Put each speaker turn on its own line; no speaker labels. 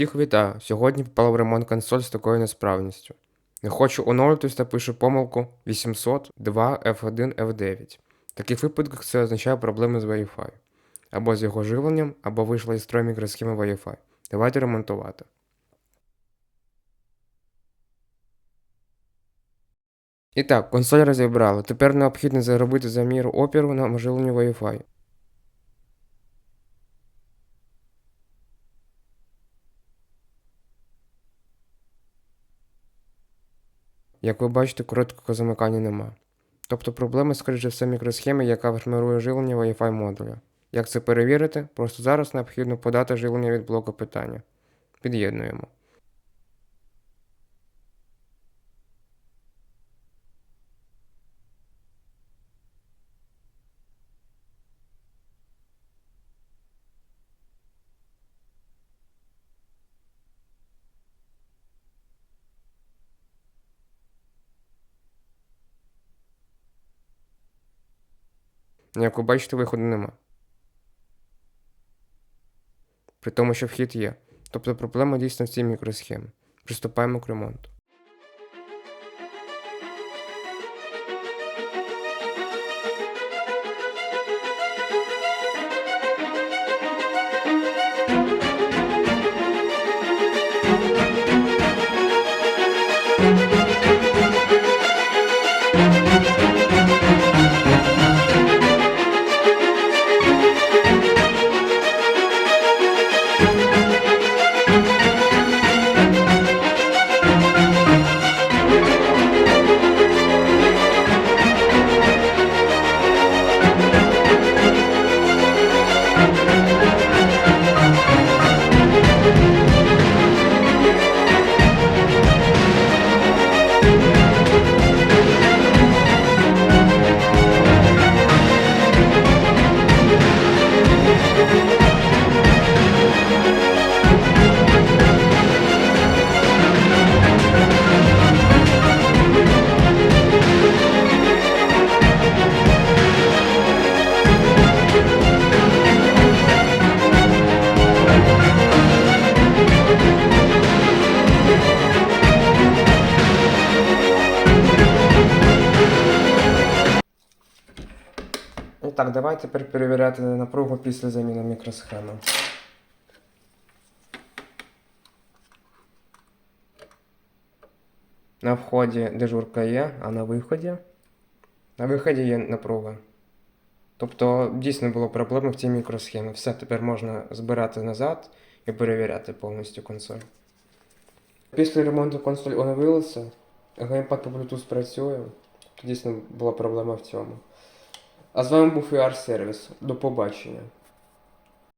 Всіх вітаю! Сьогодні попала в ремонт консоль з такою несправністю. Не хочу оновлюватись та пишу помилку 800 2 F1 F9. В таких випадках це означає проблеми з Wi-Fi. Або з його живленням, або вийшла із строю мікросхеми Wi-Fi. Давайте ремонтувати. І так, консоль розібрали. Тепер необхідно зробити замір опіру на живленню Wi-Fi. Як ви бачите, короткого замикання нема. Тобто проблема, скоріше все, мікросхеми, яка формирує живлення Wi-Fi модуля. Як це перевірити? Просто зараз необхідно подати жилення від блоку питання. Під'єднуємо. Як ви бачите, виходу нема. При тому, що вхід є. Тобто проблема дійсно в цій мікросхемі. Приступаємо к ремонту. І так, давайте тепер перевіряти напругу після заміни мікросхеми. На вході дежурка є, а на виході? На виході є напруга. Тобто дійсно було проблеми в цій мікросхемі. Все тепер можна збирати назад і перевіряти повністю консоль. Після ремонту консоль оновилася, геймпад по Bluetooth працює. Дійсно була проблема в цьому. А з вами був UR сервіс. До побачення.